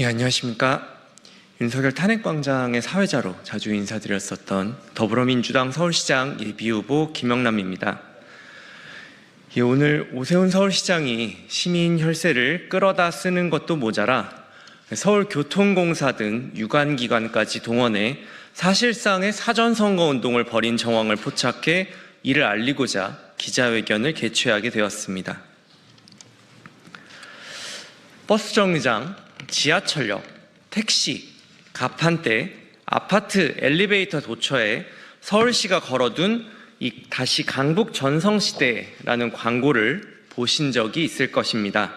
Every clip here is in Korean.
네. 예, 안녕하십니까. 윤석열 탄핵광장의 사회자로 자주 인사드렸었던 더불어민주당 서울시장 예비후보 김영남입니다. 예, 오늘 오세훈 서울시장이 시민 혈세를 끌어다 쓰는 것도 모자라 서울교통공사 등 유관기관까지 동원해 사실상의 사전선거 운동을 벌인 정황을 포착해 이를 알리고자 기자회견을 개최하게 되었습니다. 버스 정류장, 지하철역, 택시, 가판대, 아파트 엘리베이터 도처에 서울시가 걸어둔 이 다시 강북 전성시대라는 광고를 보신 적이 있을 것입니다.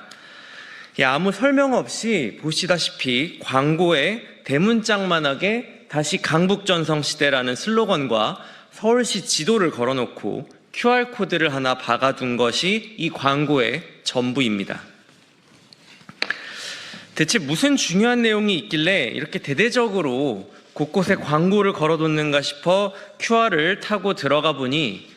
예, 아무 설명 없이 보시다시피 광고에 대문짝만하게 다시 강북 전성시대라는 슬로건과 서울시 지도를 걸어놓고 QR코드를 하나 박아둔 것이 이 광고의 전부입니다. 대체 무슨 중요한 내용이 있길래 이렇게 대대적으로 곳곳에 광고를 걸어뒀는가 싶어 QR을 타고 들어가 보니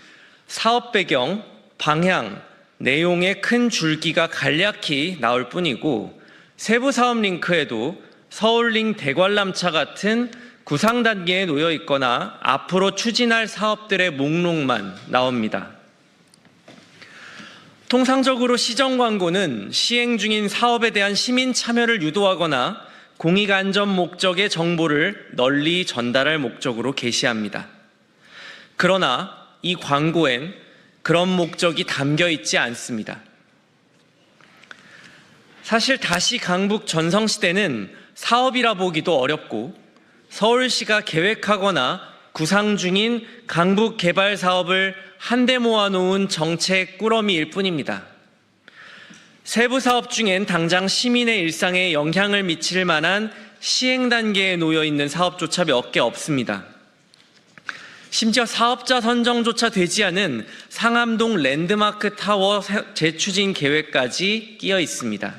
사업 배경, 방향, 내용의 큰 줄기가 간략히 나올 뿐이고 세부 사업 링크에도 서울링 대관람차 같은 구상 단계에 놓여 있거나 앞으로 추진할 사업들의 목록만 나옵니다. 통상적으로 시정 광고는 시행 중인 사업에 대한 시민 참여를 유도하거나 공익 안전 목적의 정보를 널리 전달할 목적으로 게시합니다. 그러나 이 광고엔 그런 목적이 담겨 있지 않습니다. 사실 다시 강북 전성시대는 사업이라 보기도 어렵고 서울시가 계획하거나 구상 중인 강북 개발 사업을 한데 모아놓은 정책 꾸러미일 뿐입니다. 세부 사업 중엔 당장 시민의 일상에 영향을 미칠 만한 시행 단계에 놓여 있는 사업조차 몇 개 없습니다. 심지어 사업자 선정조차 되지 않은 상암동 랜드마크 타워 재추진 계획까지 끼어 있습니다.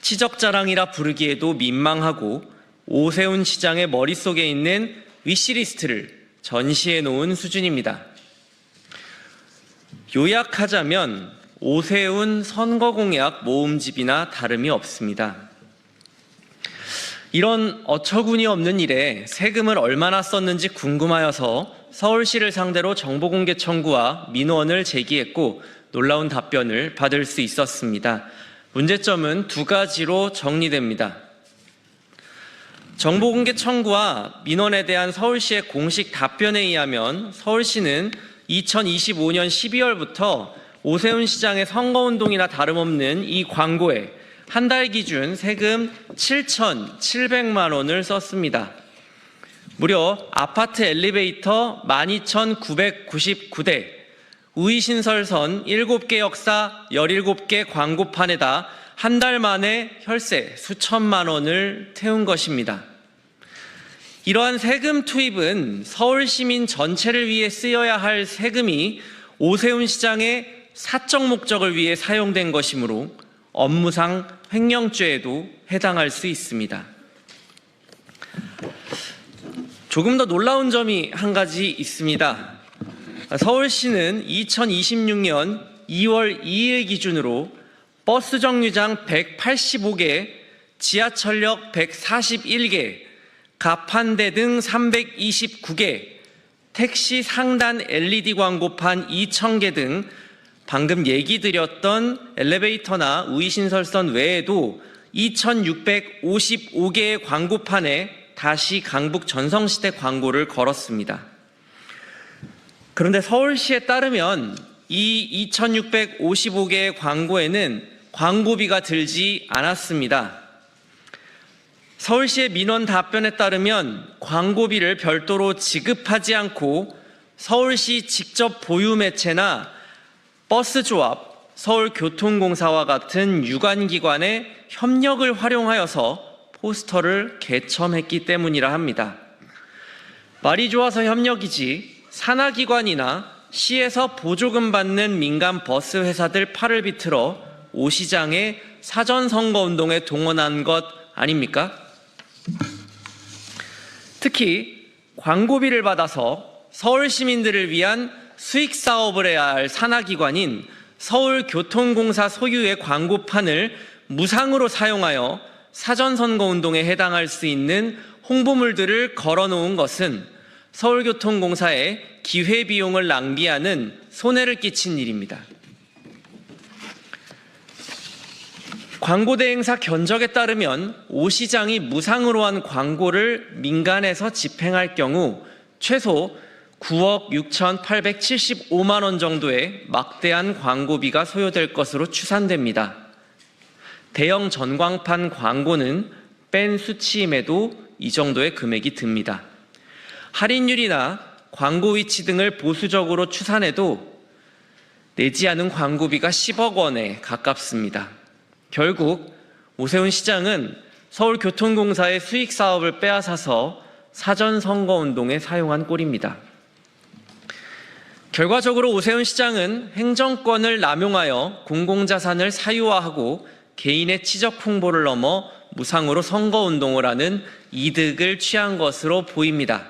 치적 자랑이라 부르기에도 민망하고 오세훈 시장의 머릿속에 있는 위시리스트를 전시해 놓은 수준입니다. 요약하자면 오세훈 선거 공약 모음집이나 다름이 없습니다. 이런 어처구니 없는 일에 세금을 얼마나 썼는지 궁금하여서 서울시를 상대로 정보공개 청구와 민원을 제기했고 놀라운 답변을 받을 수 있었습니다. 문제점은 두 가지로 정리됩니다. 정보공개 청구와 민원에 대한 서울시의 공식 답변에 의하면 서울시는 2025년 12월부터 오세훈 시장의 선거운동이나 다름없는 이 광고에 한 달 기준 세금 7,700만 원을 썼습니다. 무려 아파트 엘리베이터 12,999대, 우이신설선 7개 역사 17개 광고판에다 한 달 만에 혈세 수천만 원을 태운 것입니다. 이러한 세금 투입은 서울 시민 전체를 위해 쓰여야 할 세금이 오세훈 시장의 사적 목적을 위해 사용된 것이므로 업무상 횡령죄에도 해당할 수 있습니다. 조금 더 놀라운 점이 한 가지 있습니다. 서울시는 2026년 2월 2일 기준으로 버스 정류장 185개, 지하철역 141개, 가판대 등 329개, 택시 상단 LED 광고판 2,000개 등 방금 얘기 드렸던 엘리베이터나 우이신설선 외에도 2,655개의 광고판에 다시 강북 전성시대 광고를 걸었습니다. 그런데 서울시에 따르면 이 2,655개의 광고에는 광고비가 들지 않았습니다. 서울시의 민원 답변에 따르면 광고비를 별도로 지급하지 않고 서울시 직접 보유 매체나 버스 조합, 서울교통공사와 같은 유관기관의 협력을 활용하여서 포스터를 개첨했기 때문이라 합니다. 말이 좋아서 협력이지 산하기관이나 시에서 보조금 받는 민간 버스 회사들 팔을 비틀어 오 시장의 사전 선거 운동에 동원한 것 아닙니까? 특히 광고비를 받아서 서울 시민들을 위한 수익 사업을 해야 할 산하기관인 서울교통공사 소유의 광고판을 무상으로 사용하여 사전선거운동에 해당할 수 있는 홍보물들을 걸어놓은 것은 서울교통공사에 기회비용을 낭비하는 손해를 끼친 일입니다. 광고대행사 견적에 따르면 오 시장이 무상으로 한 광고를 민간에서 집행할 경우 최소 9억 6,875만 원 정도의 막대한 광고비가 소요될 것으로 추산됩니다. 대형 전광판 광고는 뺀 수치임에도 이 정도의 금액이 듭니다. 할인율이나 광고 위치 등을 보수적으로 추산해도 내지 않은 광고비가 10억 원에 가깝습니다. 결국 오세훈 시장은 서울교통공사의 수익 사업을 빼앗아서 사전 선거 운동에 사용한 꼴입니다. 결과적으로 오세훈 시장은 행정권을 남용하여 공공자산을 사유화하고 개인의 치적 홍보를 넘어 무상으로 선거 운동을 하는 이득을 취한 것으로 보입니다.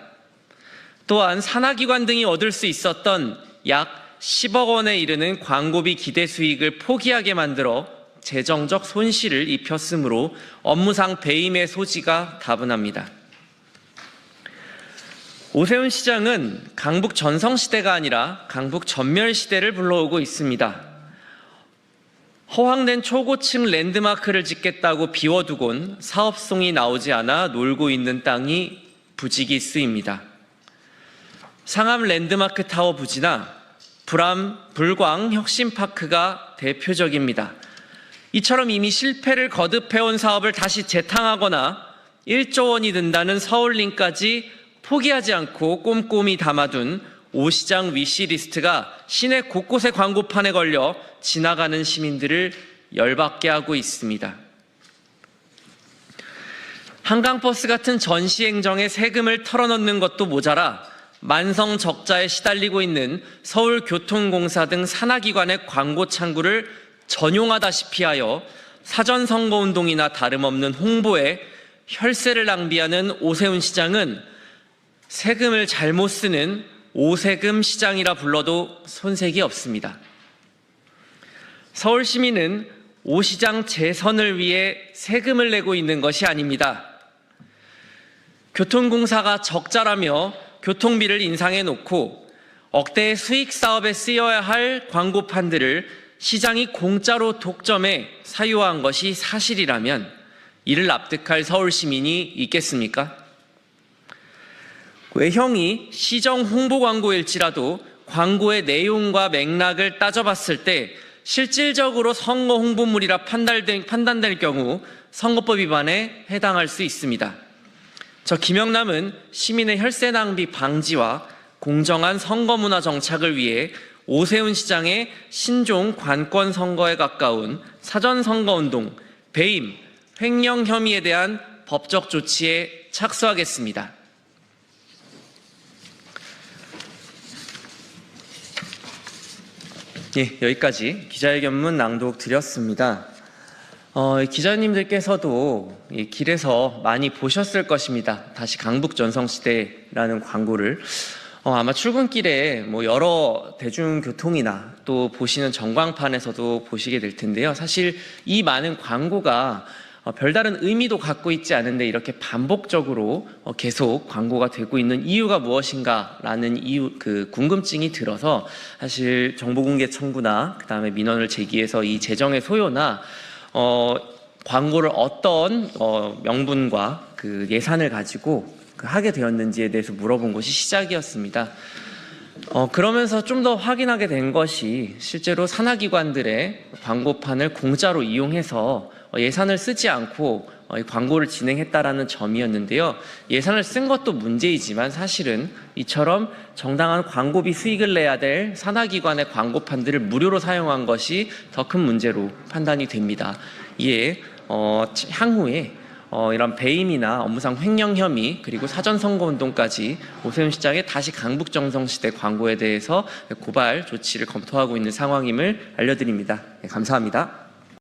또한 산하기관 등이 얻을 수 있었던 약 10억 원에 이르는 광고비 기대 수익을 포기하게 만들어 재정적 손실을 입혔으므로 업무상 배임의 소지가 다분합니다. 오세훈 시장은 강북 전성시대가 아니라 강북 전멸시대를 불러오고 있습니다. 허황된 초고층 랜드마크를 짓겠다고 비워두곤 사업송이 나오지 않아 놀고 있는 땅이 부지기 쓰입니다. 상암 랜드마크 타워 부지나 불암 불광 혁신파크가 대표적입니다. 이처럼 이미 실패를 거듭해온 사업을 다시 재탕하거나 1조 원이 든다는 서울링까지 포기하지 않고 꼼꼼히 담아둔 오시장 위시리스트가 시내 곳곳의 광고판에 걸려 지나가는 시민들을 열받게 하고 있습니다. 한강버스 같은 전시행정에 세금을 털어넣는 것도 모자라 만성 적자에 시달리고 있는 서울교통공사 등 산하기관의 광고 창구를 전용하다시피 하여 사전 선거운동이나 다름없는 홍보에 혈세를 낭비하는 오세훈 시장은 세금을 잘못 쓰는 오세금 시장이라 불러도 손색이 없습니다. 서울 시민은 오 시장 재선을 위해 세금을 내고 있는 것이 아닙니다. 교통공사가 적자라며 교통비를 인상해 놓고 억대의 수익 사업에 쓰여야 할 광고판들을 시장이 공짜로 독점해 사유화한 것이 사실이라면 이를 납득할 서울 시민이 있겠습니까? 외형이 시정 홍보 광고일지라도 광고의 내용과 맥락을 따져봤을 때 실질적으로 선거 홍보물이라 판단될, 판단될 경우 선거법 위반에 해당할 수 있습니다. 저 김영남은 시민의 혈세 낭비 방지와 공정한 선거 문화 정착을 위해 오세훈 시장의 신종 관권 선거에 가까운 사전 선거 운동, 배임, 횡령 혐의에 대한 법적 조치에 착수하겠습니다. 예, 여기까지 기자회견문 낭독 드렸습니다. 어, 기자님들께서도 이 길에서 많이 보셨을 것입니다. 다시 강북 전성시대라는 광고를. 어, 아마 출근길에 뭐 여러 대중교통이나 또 보시는 전광판에서도 보시게 될 텐데요. 사실 이 많은 광고가 어, 별다른 의미도 갖고 있지 않은데 이렇게 반복적으로 어, 계속 광고가 되고 있는 이유가 무엇인가라는 이유 그 궁금증이 들어서 사실 정보공개 청구나 그 다음에 민원을 제기해서 이 재정의 소요나 어, 광고를 어떤 어, 명분과 그 예산을 가지고 그 하게 되었는지에 대해서 물어본 것이 시작이었습니다. 어, 그러면서 좀 더 확인하게 된 것이 실제로 산하기관들의 광고판을 공짜로 이용해서 어, 예산을 쓰지 않고 어, 이 광고를 진행했다라는 점이었는데요. 예산을 쓴 것도 문제이지만 사실은 이처럼 정당한 광고비 수익을 내야 될 산하기관의 광고판들을 무료로 사용한 것이 더 큰 문제로 판단이 됩니다. 이에 어, 향후에 어, 이런 배임이나 업무상 횡령 혐의 그리고 사전 선거 운동까지 오세훈 시장의 다시 강북 정성 시대 광고에 대해서 고발 조치를 검토하고 있는 상황임을 알려드립니다. 네, 감사합니다.